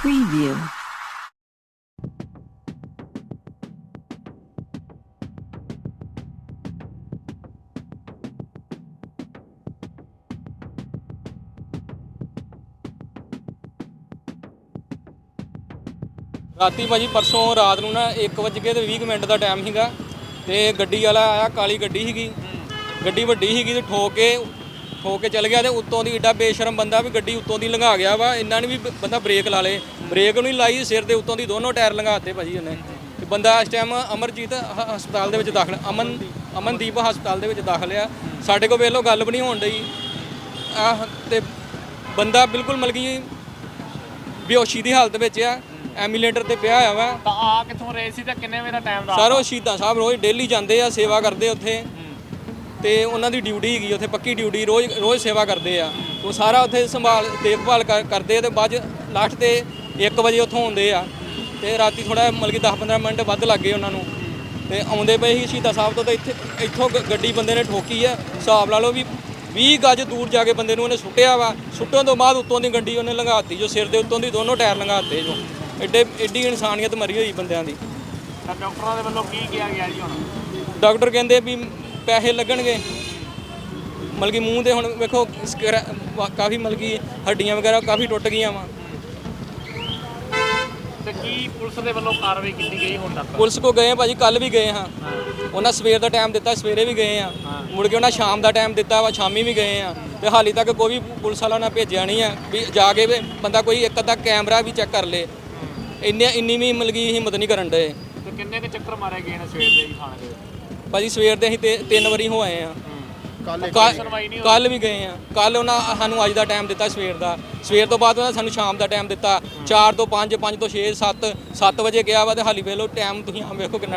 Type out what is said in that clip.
Preview. ਰਾਤੀ ਭਾਜੀ ਪਰਸੋਂ ਰਾਤ ਨੂੰ ਨਾ 1 ਵਜੇ ਕੇ ਤੇ 20 ਮਿੰਟ ਦਾ ਟਾਈਮ ਸੀਗਾ ਤੇ ਗੱਡੀ ਵਾਲਾ ਆਇਆ, ਕਾਲੀ ਗੱਡੀ ਸੀਗੀ। ਗੱਡੀ ਵੱਡੀ ਸੀਗੀ ਤੇ ਠੋਕ ਕੇ ਠੋਕ ਕੇ ਚਲ ਗਿਆ ਤੇ ਉੱਤੋਂ ਦੀ ਏਡਾ ਬੇਸ਼ਰਮ ਬੰਦਾ ਵੀ ਗੱਡੀ ਉੱਤੋਂ ਦੀ ਲੰਘਾ ਗਿਆ ਵਾ ਇੰਨਾ ਨੇ ਵੀ ਬੰਦਾ ਬ੍ਰੇਕ ਲਾ ਲੇ। ਬ੍ਰੇਕ ਨਹੀਂ ਲਾਈ ਸਿਰ ਦੇ ਉੱਤੋਂ ਦੀ ਦੋਨੋਂ ਟਾਇਰ ਲੰਘਾਤੇ ਭਾਜੀ ਉਹਨੇ। ਤੇ ਬੰਦਾ ਇਸ ਟਾਈਮ ਅਮਰਜੀਤ ਹ- ਹਸਪਤਾਲ ਦੇ ਵਿੱਚ ਦਾਖਲ ਅਮਨ ਅਮਨਦੀਪ ਹਸਪਤਾਲ ਦੇ ਵਿੱਚ ਦਾਖਲ ਆ। ਸਾਡੇ ਕੋਲ ਵੇਲੋ ਗੱਲ ਵੀ ਨਹੀਂ ਹੋਣ ਡਈ। ਆਹ ਤੇ ਬੰਦਾ ਬਿਲਕੁਲ ਮਲਕੀ ਬੇਹੋਸ਼ੀ ਦੀ ਹਾਲਤ ਵਿੱਚ ਆ ਐਮਬੂਲੈਂਟਰ ਤੇ ਪਿਆ ਹੋਇਆ ਵਾ। ਤਾਂ ਆ ਕਿੱਥੋਂ ਰਹੇ ਸੀ ਤਾਂ ਕਿੰਨੇ ਵਜੇ ਦਾ ਟਾਈਮ ਦਾ ਸਰ ਉਹ ਸ਼ਹੀਦਾਂ ਸਾਹਿਬ ਰੋਜ਼ ਡੇਲੀ ਜਾਂਦੇ ਆ ਸੇਵਾ ਕਰਦੇ ਉੱਥੇ। ਤੇ ਉਹਨਾਂ ਦੀ ਡਿਊਟੀ ਹੈਗੀ ਉੱਥੇ ਪੱਕੀ ਡਿਊਟੀ ਰੋਜ਼ ਰੋਜ਼ ਸੇਵਾ ਕਰਦੇ ਆ। ਉਹ ਸਾਰਾ ਉੱਥੇ ਸੰਭਾਲ ਦੇਖਭਾਲ ਕਰ- ਕਰਦੇ ਆ ਤੇ ਬਾਅਦ ਲਾਸਟ ਤੇ 1 ਵਜੇ ਉੱਥੋਂ ਆਉਂਦੇ ਆ। ਤੇ ਰਾਤੀ ਥੋੜਾ ਮਤਲਬ ਕਿ 10-15 ਮਿੰਟ ਵੱਧ ਲੱਗੇ ਉਹਨਾਂ ਨੂੰ। ਤੇ ਆਉਂਦੇ ਪਏ ਸੀ ਸ਼ਹੀਦਾਂ ਸਾਹਿਬ ਤੋਂ ਤੇ ਇੱਥੇ ਇੱਥੋਂ ਗੱਡੀ ਬੰਦੇ ਨੇ ਠੋਕੀ ਆ। ਹਿਸਾਬ ਲਾ ਲਓ ਵੀ 20 ਗਜ ਦੂਰ ਜਾ ਕੇ ਬੰਦੇ ਨੂੰ ਉਹਨੇ ਸੁੱਟਿਆ ਵਾ। ਸੁੱਟਣ ਤੋਂ ਬਾਅਦ ਉੱਤੋਂ ਦੀ ਗੱਡੀ ਉਹਨੇ ਲੰਘਾਤੀ ਜੋ ਸਿਰ ਦੇ ਉੱਤੋਂ ਦੀ ਦੋਨੋਂ ਟਾਇਰ ਲੰਘਾਤੇ ਜੋ। ਐਡੇ ਐਡੀ ਇਨਸਾਨੀਅਤ ਮਰੀ ਹੋਈ ਬੰਦਿਆਂ ਦੀ। ਡਾਕਟਰਾਂ ਦੇ ਵੱਲੋਂ ਕੀ ਕਿਹਾ ਗਿਆ ਜੀ ਹੁਣ? ਡਾਕਟਰ ਕਹਿੰਦੇ ਵੀ ਪੈਸੇ ਲੱਗਣਗੇ। ਮਤਲਬ ਕਿ ਮੂੰਹ ਤੇ ਹੁਣ ਵੇਖੋ ਕਾਫੀ ਮਤਲਬ ਕਿ ਹੱਡੀਆਂ ਵਗੈਰਾ ਕਾਫੀ ਟੁੱਟ ਗਈਆਂ ਵਾ। ਤੇ ਕੀ ਪੁਲਿਸ ਦੇ ਵੱਲੋਂ ਕਾਰਵਾਈ ਕੀਤੀ ਗਈ ਹੁਣ ਤੱਕ? ਪੁਲਿਸ ਕੋ ਗਏ ਆ ਭਾਜੀ ਕੱਲ ਵੀ ਗਏ ਹਾਂ। ਉਹਨਾਂ ਸਵੇਰ ਦਾ ਟਾਈਮ ਦਿੱਤਾ ਸਵੇਰੇ ਵੀ ਗਏ ਆ। ਮੁੜ ਕੇ ਉਹਨਾਂ ਸ਼ਾਮ ਦਾ ਟਾਈਮ ਦਿੱਤਾ ਵਾ ਸ਼ਾਮੀ ਵੀ ਗਏ ਆ। ਤੇ ਹਾਲੀ ਤੱਕ ਕੋਈ ਵੀ ਪੁਲਿਸ ਵਾਲਾ ਨਾ ਭੇਜਿਆ ਨਹੀਂ ਆ ਵੀ ਜਾ ਕੇ ਵੀ ਬੰਦਾ ਕੋਈ ਇੱਕ ਅੱਧਾ ਕੈਮਰਾ ਵੀ ਚੈੱਕ ਕਰ ਲੇ। ਇੰਨੇ ਇੰਨੀ ਵੀ ਮਤਲਬ ਕਿ ਹਿੰਮਤ ਨਹੀਂ ਕਰਨ ਡਏ। ਤੇ ਕਿੰਨੇ ਕੁ ਚੱਕਰ ਮਾਰੇ ਗਏ ਨੇ ਸਵੇਰ ਦੇ ਜੀ ਥਾਣੇ ਦੇ? ਭਾਜੀ ਸਵੇਰ ਦੇ ਅਸੀਂ ਤੇ ਤਿੰਨ ਵਾਰੀ ਹੋ ਆਏ ਆ ਸੁਣਵਾਈ ਨਹੀਂ ਕੱਲ ਵੀ ਗਏ ਆ ਕੱਲ ਉਹਨਾਂ ਸਾਨੂੰ ਅੱਜ ਦਾ ਟਾਈਮ ਦਿੱਤਾ ਸਵੇਰ ਦਾ। ਸਵੇਰ ਤੋਂ ਬਾਅਦ ਉਹਨਾਂ ਸਾਨੂੰ ਸ਼ਾਮ ਦਾ ਟਾਈਮ ਦਿੱਤਾ। 4 ਤੋਂ 5 5 ਤੋਂ 6 7 7 ਵਜੇ ਗਿਆ ਵਾ ਤੇ ਹਾਲੀ ਵੇਖ ਲਓ ਟਾਈਮ ਤੁਸੀਂ ਆ ਵੇਖੋ ਕਿੰਨਾ